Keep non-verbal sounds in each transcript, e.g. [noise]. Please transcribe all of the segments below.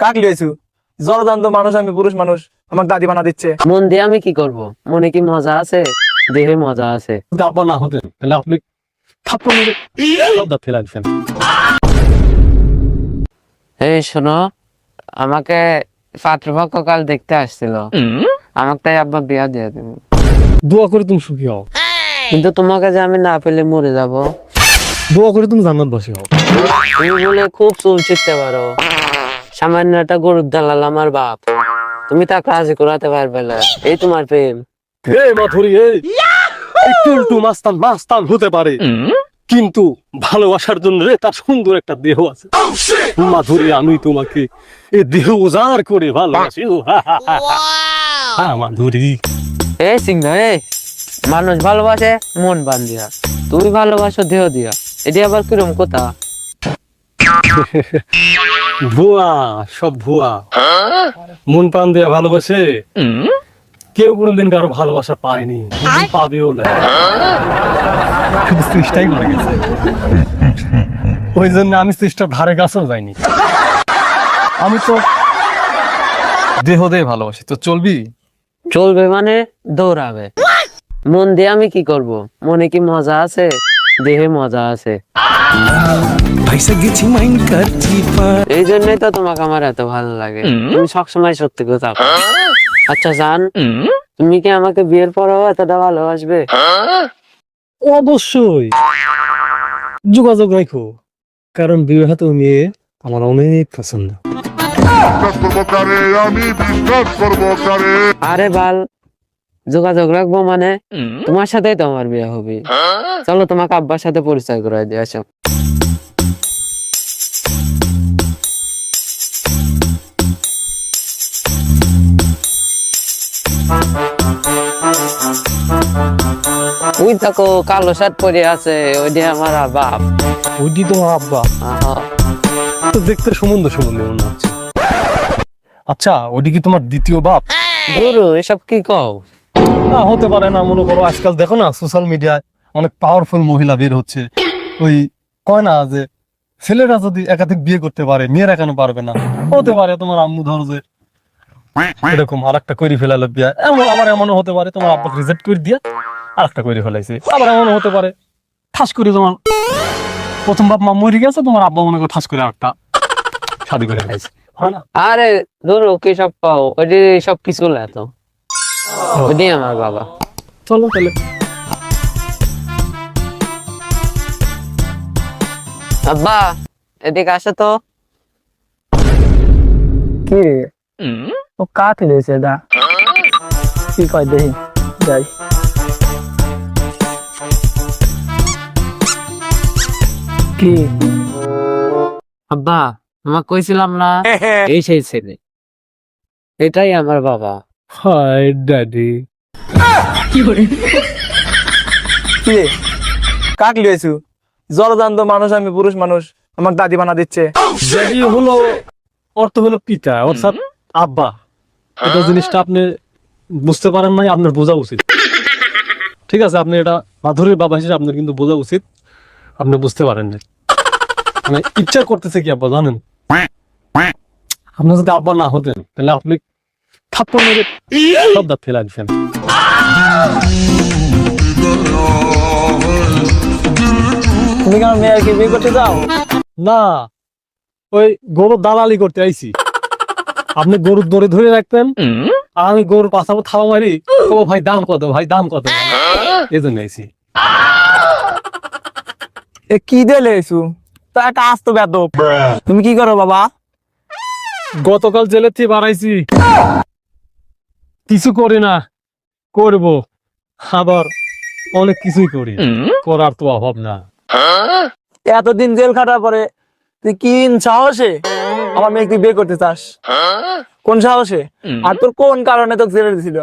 কাক লিয়েছু জলদান্ত মানুষ আমি পুরুষ মানুষ আমাকে দাদি বানা দিচ্ছে। মন দিয়ে আমি কি করব? মনে কি মজা আছে? দেহে মজা আছে। না হতেন তাহলে আপনি থাপ্পড় মেরে সব দাঁত দিতেন এই শোনো আমাকে পাত্রপক্ষ কাল দেখতে আসছিল। আমাকে তাই আব্বা বিয়া দিয়ে দেবে। দোয়া করে তুমি সুখী হও। কিন্তু তোমাকে যে আমি না পেলে মরে যাব। দোয়া করে তুমি জান্নাত বসে হও। তুমি বলে খুব চুল পারো। সামান্য একটা গরুর দালাল আমার বাপ। তুমি তা কাজ করাতে পারবে না। এই তোমার প্রেম। এই মাধুরী এই একটু একটু মাস্তান মাস্তান হতে পারে। কিন্তু ভালোবাসার জন্য রে তার সুন্দর একটা দেহ আছে। মাধুরী আমি তোমাকে এই দেহ উজাড় করে ভালোবাসি। হা, হা, হা, হা। হ্যাঁ মাধুরী। এই সিংহ এই মানুষ ভালোবাসে মন বান দিয়া। তুমি ভালোবাসো দেহ দিয়া। এটি আবার কিরম কথা? [laughs] ভুয়া সব ভুয়া। মন প্রাণ দিয়ে ভালোবাসে? কেউ কোনোদিন কারও ভালোবাসা পায়নি। পাবেও না। শুধু চেষ্টাই করে গেছে। ওই জন্য আমি চেষ্টার ধারে কাছেও যাইনি। আমি তো দেহ দিয়ে ভালোবাসি। তো চলবি? চলবে মানে দৌড়াবে। মন দিয়ে আমি কি করব? মনে কি মজা আছে? দেহে মজা আছে। এই জন্যই তো তোমাকে আমার এত ভালো লাগে। তুমি সবসময় সত্যি কথা আচ্ছা জান তুমি কি আমাকে বিয়ের পরেও এতটা ভালোবাসবে? অবশ্যই। যোগাযোগ রাখো। কারণ বিবাহিত মেয়ে আমার অনেক পছন্দ। আরে বাল যোগাযোগ রাখব মানে তোমার সাথেই তো আমার বিয়ে হবে। চলো তোমাকে আব্বার সাথে পরিচয় করে দিয়ে আসো। ওই দেখো কালো শার্ট পরে আছে ওই দিয়ে আমার বাপ ওইটি তো আব্বা? আহা। তো দেখতে সম্বন্ধ সম্বন্ধে মনে হচ্ছে। আচ্ছা ওটি কি তোমার দ্বিতীয় বাপ? গুরু এসব কি কও? হতে পারে না, মনে করো। আজকাল দেখো না সোশ্যাল মিডিয়ায় অনেক পাওয়ারফুল মহিলা বের হচ্ছে। ওই কয় না যে, ছেলেরা যদি একাধিক বিয়ে করতে পারে, মেয়েরা কেন পারবে না? হতে পারে, তোমার আম্মু ধরো যে, এরকম আর একটা করে ফেলালো বিয়া। এমন, আবার এমনও হতে পারে, তোমার আব্বাকে রিজেক্ট করে দিয়ে আর একটা করে ফেলাইছে। আবার এমনও হতে পারে, ঠাস করে তোমার প্রথম বাপ মা মরে গেছে, তোমার আব্বা মনে করে ঠাস করে একটা শাদি করে ফেলাইছে। আরে ধরো কি সব পাও ওইটি সব কিছু এত আমার বাবা। চলো তাহলে। আব্বা এদিকে আসো তো। কি রে? ও কাক লিয়েছে দা। কি কয় দেখি যাই। কি? আব্বা তোমাকে কইছিলাম না এই সেই ছেলে। এটাই আমার বাবা। Hi daddy. কি রে? কাক লিয়েছু জলদান্ত মানুষ আমি পুরুষ মানুষ। আমাকে দাদি বানা দিচ্ছে। ড্যাডি হলো অর্থ হলো পিতা অর্থাৎ আব্বা। এটা জিনিসটা আপনি বুঝতে পারেন নাই আপনার বোঝা উচিত। ঠিক আছে আপনি এটা মাধুরীর বাবা হিসেবে আপনার কিন্তু বোঝা উচিত। আপনি বুঝতে পারেন না মানে ইচ্ছা করতেছে কি আব্বা জানেন? আপনার যদি আব্বা না হতেন তাহলে আপনি থাপ্পড় মেরে সব দাঁত ফেলে দিতেন তুমি কেন মেয়েকে বিয়ে করতে যাও? না ওই গরু দালালি করতে আইছি। আপনি গরুর দড়ি ধরে রাখতেন আর আমি গরুর পাশাপো থাবা মারি ও ভাই দাম কত ভাই দাম কত? এই জন্য আইছি। এ কি দিয়ে লিয়েছু? তো একটা আস্ত বেদব তুমি কি করো বাবা? গতকাল জেলের থেকে বাড়াইছি কিছু করি না করব। আবার অনেক কিছুই করি। করার তো অভাব না। এতদিন জেল খাটার পরে তুই কি সাহসে আমার মেয়ে তুই বিয়ে করতে চাস? কোন সাহসে? আর তোর কোন কারণে তোকে ছেড়ে দিছিল?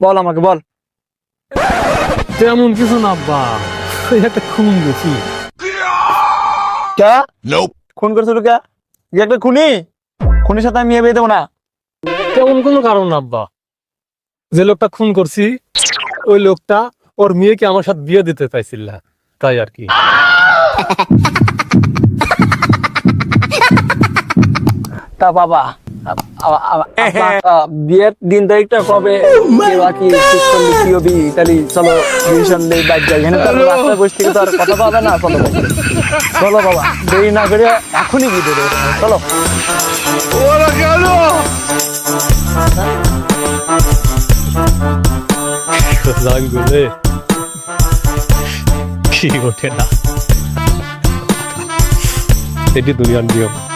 বল আমাকে বল। তেমন কিছু না বা। একটা খুন গেছি কে? খুন করেছিল কে একটা খুনি? খুনির সাথে আমি মেয়ে বিয়ে দেবো না। তেমন কোনো কারণ না আব্বা যে লোকটা খুন করছি ওই লোকটা ওর মেয়েকে আমার সাথে বিয়ে দিতে চাইছিল না। তাই আর কি। তা বাবা আ- আ- আ- আপনার, আ, বিয়ের দিন তারিখটা কবে? কে বা কি হবি? তাহলে চলো ডিসিশন নেই বাইক যাই। এখানে তো বসে থেকে তো আর কথা পাবে না চলো বাবা। চলো বাবা দেরি না করে এখনই গিয়ে দেবো। চলো। জানগুলো কি ওঠে না? এটি দুনিয়ার নিয়ম।